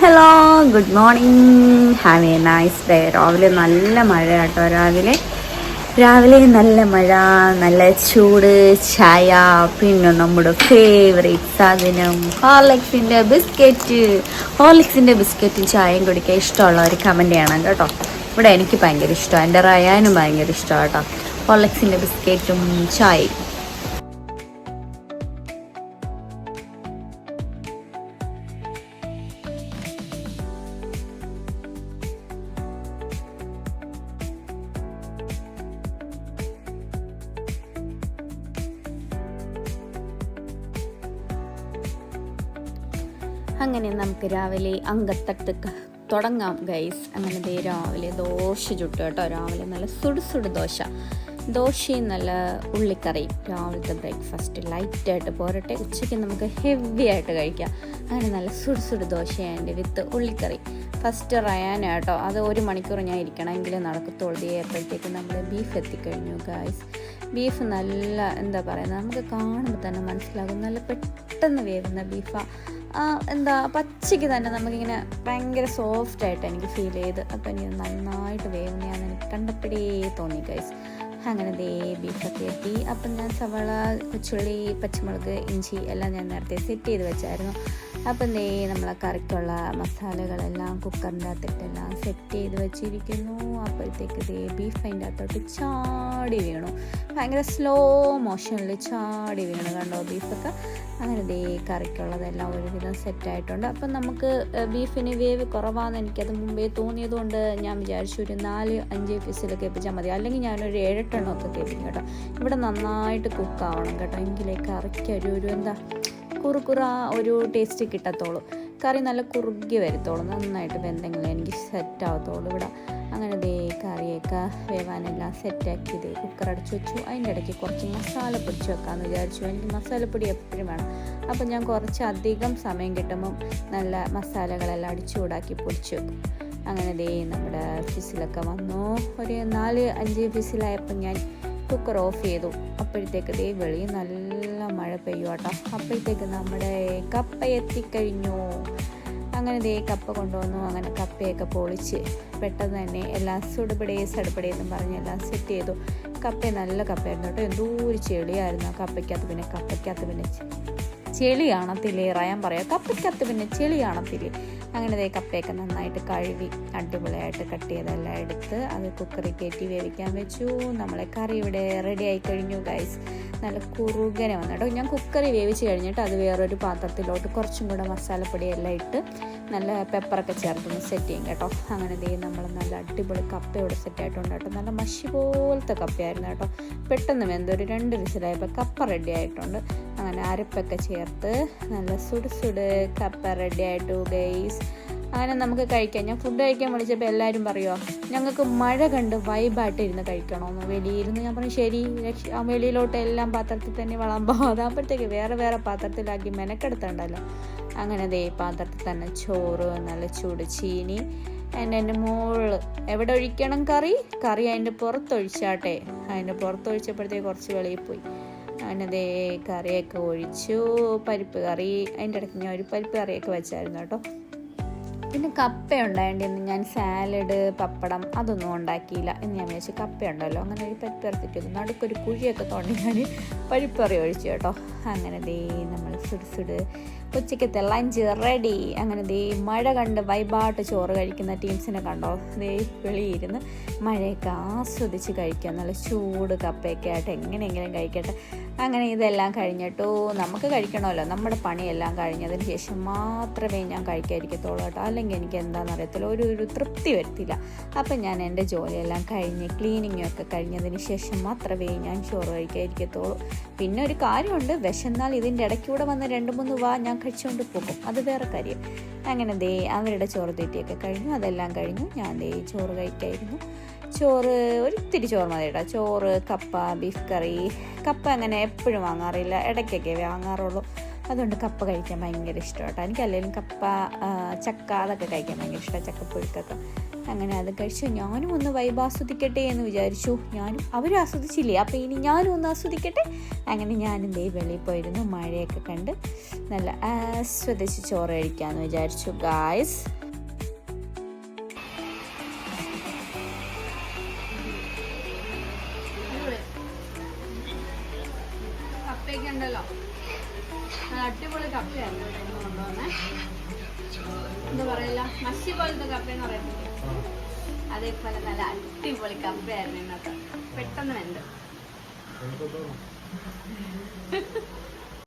Hello good morning have a nice day രാവിലെ നല്ല മഴ കേട്ടോ രാവിലെ. രാവിലെ നല്ല മഴ നല്ല ചൂട് ചായ പിന്നെ നമ്മുടെ ഫേവറേറ്റ് സാധനം ഹോർലിക്സിന്റെ ബിസ്ക്കറ്റ്. ഹോർലിക്സിന്റെ ബിസ്ക്കറ്റും ചായയും കുടിക്കാൻ ഇഷ്ടമുള്ള ഒരു കമന്റ് ചെയ്യണം കേട്ടോ. ഇവിടെ എനിക്ക് ഭയങ്കര ഇഷ്ടമാണ് എന്റെ റയാനും ഭയങ്കര ഇഷ്ടമാണ് കേട്ടോ ഹോർലിക്സിന്റെ ബിസ്ക്കറ്റും ചായയും. അങ്ങനെ നമുക്ക് രാവിലെ അങ്കത്തട്ട് തുടങ്ങാം ഗൈസ് അങ്ങനെ ദേ രാവിലെ ദോശ ചുട്ടു കേട്ടോ. രാവിലെ നല്ല സുടു സുടു ദോശ. ദോശയും നല്ല ഉള്ളിക്കറിയും രാവിലത്തെ ബ്രേക്ക്ഫാസ്റ്റ് ലൈറ്റായിട്ട് പോരട്ടെ. ഉച്ചയ്ക്ക് നമുക്ക് ഹെവി ആയിട്ട് കഴിക്കാം. അങ്ങനെ നല്ല സുടു സുടു ദോശയുണ്ട് വിത്ത് ഉള്ളിക്കറി. ഫസ്റ്റ് റയാനാണ് കേട്ടോ അത് ഒരു മണിക്കൂർ ഞാൻ ഇരിക്കണം എങ്കിലും നടക്കത്തുള്ളൂ അപ്പോഴത്തേക്ക് നമ്മൾ ബീഫ് എത്തിക്കഴിഞ്ഞു ഗായ്സ് ബീഫ് നല്ല എന്താ പറയുക നമുക്ക് കാണുമ്പോൾ തന്നെ മനസ്സിലാകും. നല്ല പെട്ടെന്ന് വേവുന്ന ബീഫാണ് എന്താ പച്ചയ്ക്ക് തന്നെ നമുക്കിങ്ങനെ ഭയങ്കര സോഫ്റ്റ് ആയിട്ട് എനിക്ക് ഫീൽ ചെയ്ത്. അപ്പോൾ എനിക്ക് നന്നായിട്ട് വേവുന്നതാണെന്ന് എനിക്ക് കണ്ടപ്പോഴേ തോന്നി ഗൈസ് അങ്ങനെ ദേ ബീഫൊക്കെ എത്തി അപ്പം ഞാൻ സവാള കൊച്ചുള്ളി പച്ചമുളക് ഇഞ്ചി എല്ലാം ഞാൻ നേരത്തെ സെറ്റ് ചെയ്ത് വെച്ചായിരുന്നു. അപ്പം ദേ നമ്മളെ കറിക്കുള്ള മസാലകളെല്ലാം കുക്കറിന്റെ അകത്തിട്ടെല്ലാം സെറ്റ് ചെയ്ത് വെച്ചിരിക്കുന്നു. അപ്പോഴത്തേക്ക് ദേ ബീഫ് അതിന്റെ അകത്തോട്ട് ചാടി വീണു. ഭയങ്കര സ്ലോ മോഷനിൽ ചാടി വീണു കണ്ടോ ബീഫൊക്കെ അങ്ങനെ ദേ കറിക്കുള്ളതെല്ലാം ഒരുവിധം സെറ്റായിട്ടുണ്ട് അപ്പം നമുക്ക് ബീഫിന് വേവ് കുറവാണെന്ന് എനിക്കത് മുമ്പേ തോന്നിയതുകൊണ്ട് ഞാൻ വിചാരിച്ചു ഒരു നാല് അഞ്ച് ഫിസിൽ കേൾപ്പിച്ചാൽ മതി. അല്ലെങ്കിൽ ഞാനൊരു ഏഴെട്ടെണ്ണമൊക്കെ കേൾപ്പിക്കും കേട്ടോ. ഇവിടെ നന്നായിട്ട് കുക്കാവണം കേട്ടോ. എങ്കിലേ കറിക്കൊരു ഒരു എന്താ കുറുകുറ ഒരു ടേസ്റ്റ് കിട്ടത്തുള്ളൂ കറി നല്ല കുറുകി വരത്തുള്ളൂ നന്നായിട്ട് വെന്തെങ്കിലും എനിക്ക് സെറ്റ് ഇവിടെ. അങ്ങനെ ദേ കറിയൊക്കെ വേവാനെല്ലാം സെറ്റാക്കി ദേ കുക്കർ അടച്ചു വെച്ചു. അതിന്റെ ഇടയ്ക്ക് കുറച്ച് മസാല പൊടിച്ച് വെക്കാമെന്ന് വിചാരിച്ചു. എനിക്ക് മസാലപ്പൊടി എപ്പോഴും വേണം. അപ്പം ഞാൻ കുറച്ച് അധികം സമയം കിട്ടുമ്പം നല്ല മസാലകളെല്ലാം അടിച്ചു ചൂടാക്കി പൊടിച്ച് വെക്കും. അങ്ങനെ ദേ നമ്മുടെ ഫിസിലൊക്കെ വന്നു. ഒരു നാല് അഞ്ച് ഫിസിലായപ്പോൾ ഞാൻ കുക്കർ ഓഫ് ചെയ്തു. അപ്പോഴത്തേക്ക് ദേ വെളിയിൽ നല്ല മഴ പെയ്യും കേട്ടോ അപ്പോഴത്തേക്ക് നമ്മുടെ കപ്പ എത്തിക്കഴിഞ്ഞു. അങ്ങനെ ദേ കപ്പ കൊണ്ടുവന്നു. അങ്ങനെ കപ്പയൊക്കെ പൊളിച്ച് പെട്ടെന്ന് തന്നെ എല്ലാം സുടുപടേ സടുപടേ എന്നും പറഞ്ഞ് എല്ലാം സെറ്റ് ചെയ്തു. കപ്പ നല്ല കപ്പയായിരുന്നു കേട്ടോ എന്തോ ഒരു ചെളിയായിരുന്നു ആ കപ്പയ്ക്കകത്ത്. പിന്നെ കപ്പയ്ക്കകത്ത് പിന്നെ ചെളിയാണത്തില്ലേ പറയാം കപ്പയ്ക്കകത്ത് പിന്നെ ചെളി കാണത്തില്ലേ? അങ്ങനെ ദേ കപ്പയൊക്കെ നന്നായിട്ട് കഴുകി അടിപൊളിയായിട്ട് കട്ട് ചെയ്തെല്ലാം എടുത്ത് അത് കുക്കറിൽ കയറ്റി വേവിക്കാൻ വെച്ചു. നമ്മളെ കറി ഇവിടെ റെഡി ആയി കഴിഞ്ഞു ഗൈസ് നല്ല കുറുകനെ വന്നു കേട്ടോ. ഞാൻ കുക്കറി വേവിച്ച് കഴിഞ്ഞിട്ട് അത് വേറൊരു പാത്രത്തിലോട്ട് കുറച്ചും കൂടെ മസാലപ്പൊടിയെല്ലാം ഇട്ട് നല്ല പെപ്പറൊക്കെ ചേർത്തൊന്ന് സെറ്റ് ചെയ്യും കേട്ടോ. അങ്ങനെ ദേ നമ്മൾ നല്ല അടിപൊളി കപ്പ സെറ്റ് ആയിട്ടുണ്ട് കേട്ടോ. നല്ല മഷി പോലത്തെ കപ്പയായിരുന്നു കേട്ടോ. പെട്ടെന്ന് വെന്ത് ഒരു രണ്ട് വിസിലായപ്പോൾ കപ്പ റെഡി ആയിട്ടുണ്ട്. അങ്ങനെ അരപ്പൊക്കെ ചേർത്ത് നല്ല സുട് സുട് കപ്പ റെഡി ആയിട്ടു ഗൈസ് അങ്ങനെ നമുക്ക് കഴിക്കാം. ഞാൻ ഫുഡ് കഴിക്കാൻ വിളിച്ചപ്പോൾ എല്ലാവരും പറയുമോ ഞങ്ങൾക്ക് മഴ കണ്ട് വൈബായിട്ട് ഇരുന്ന് കഴിക്കണമെന്ന് വെളിയിരുന്ന് ഞാൻ പറഞ്ഞു ശരി വെളിയിലോട്ട് എല്ലാം പാത്രത്തിൽ തന്നെ വിളമ്പാം അതാകുമ്പോഴത്തേക്ക് വേറെ വേറെ പാത്രത്തിലാക്കി മെനക്കെടുത്തണ്ടല്ലോ. അങ്ങനെ ദേ പാത്രത്തിൽ തന്നെ ചോറ് നല്ല ചൂട് ചീനി എന്റെ എന്റെ മോൾ എവിടെ ഒഴിക്കണം കറി? കറി അതിന്റെ പുറത്തൊഴിച്ചാട്ടെ. അതിന്റെ പുറത്തൊഴിച്ചപ്പോഴത്തേക്ക് കുറച്ച് വെളിയിൽ പോയി. ദേ കറിയൊക്കെ ഒഴിച്ചു. പരിപ്പ് കറി അതിന്റെ ഇടയ്ക്ക് ഞാൻ ഒരു പരിപ്പ് കറിയൊക്കെ വെച്ചായിരുന്നു കേട്ടോ. പിന്നെ കപ്പ ഉണ്ടായതുകൊണ്ട് ഞാൻ സാലഡ് പപ്പടം അതൊന്നും ഉണ്ടാക്കിയില്ല. എന്ന് ഞാൻ വിചാരിച്ചു കപ്പ ഉണ്ടല്ലോ അങ്ങനെ ഒരു പരിപ്പ് ഇറത്തിട്ടു നടുക്കൊരു കുഴിയൊക്കെ തോണ്ടി ഞാൻ പരിപ്പറി ഒഴിച്ചു കേട്ടോ. അങ്ങനെ ദേ നമ്മൾ സുടുസുട് സുട് ഉച്ചയ്ക്കത്തെ ലഞ്ച് റെഡി അങ്ങനെ ദേ മഴ കണ്ട് വൈബാട്ട് ചോറ് കഴിക്കുന്ന ടീംസിനെ കണ്ടോ? ദേ വെളിയിരുന്ന് മഴയൊക്കെ ആസ്വദിച്ച് കഴിക്കുക നല്ല ചൂട് കപ്പയൊക്കെ ആയിട്ട് എങ്ങനെയെങ്കിലും കഴിക്കട്ടെ. അങ്ങനെ ഇതെല്ലാം കഴിഞ്ഞിട്ടോ നമുക്ക് കഴിക്കണമല്ലോ. നമ്മുടെ പണിയെല്ലാം കഴിഞ്ഞതിന് ശേഷം മാത്രമേ ഞാൻ കഴിക്കാതിരിക്കത്തുള്ളൂ കേട്ടോ. അല്ലെങ്കിൽ എനിക്ക് എന്താണെന്ന് അറിയത്തില്ല. ഒരു ഒരു തൃപ്തി വരുത്തില്ല. അപ്പം ഞാൻ എന്റെ ജോലിയെല്ലാം കഴിഞ്ഞ് ക്ലീനിങ്ങും ഒക്കെ കഴിഞ്ഞതിന് ശേഷം മാത്രമേ ഞാൻ ചോറ് കഴിക്കാതിരിക്കത്തുള്ളൂ. പിന്നെ ഒരു കാര്യമുണ്ട്. വിശന്നാൽ ഇതിന്റെ ഇടയ്ക്കൂടെ വന്ന് രണ്ട് മൂന്ന് വാ ഞാൻ കഴിച്ചുകൊണ്ട് പോകും. അത് വേറെ കാര്യം. അങ്ങനെ ദേ അവരുടെ ചോറ് തീറ്റിയൊക്കെ കഴിഞ്ഞു. അതെല്ലാം കഴിഞ്ഞു. ഞാൻ ദേ ചോറ് കഴിക്കായിരുന്നു. ചോറ് ഒരിത്തിരി ചോറ് മതി കേട്ടോ ചോറ് കപ്പ ബീഫ് കറി കപ്പ അങ്ങനെ എപ്പോഴും വാങ്ങാറില്ല. ഇടയ്ക്കൊക്കെ വാങ്ങാറുള്ളൂ. അതുകൊണ്ട് കപ്പ കഴിക്കാൻ ഭയങ്കര ഇഷ്ടം കേട്ടോ എനിക്ക് അല്ലെങ്കിലും കപ്പ ചക്ക അതൊക്കെ കഴിക്കാൻ ഭയങ്കര ഇഷ്ടമാണ്. ചക്കപ്പുഴുക്കൊക്കെ. അങ്ങനെ അത് കഴിച്ചു. ഞാനും ഒന്ന് വൈബ് ആസ്വദിക്കട്ടെ എന്ന് വിചാരിച്ചു. ഞാനും അവരും ആസ്വദിച്ചില്ലേ? അപ്പോൾ ഇനി ഞാനും ഒന്ന് ആസ്വദിക്കട്ടെ? അങ്ങനെ ഞാനും ദേ വെളിയിൽ പോയിരുന്നു. മഴയൊക്കെ കണ്ട് നല്ല ആസ്വദിച്ച് ചോറ് കഴിക്കാമെന്ന് വിചാരിച്ചു. ഗായ്സ് ഉണ്ടല്ലോ. അടിപൊളി കപ്പയാണ് കൊണ്ടുവന്നേ. എന്താ പറയില്ല? മഷി പോലത്തെ എന്ന് പറയുന്നത്. അതേപോലെ നല്ല അടിപൊളി കപ്പയായിരുന്നു ഇന്നത്തെ. പെട്ടെന്ന് വെന്ത്.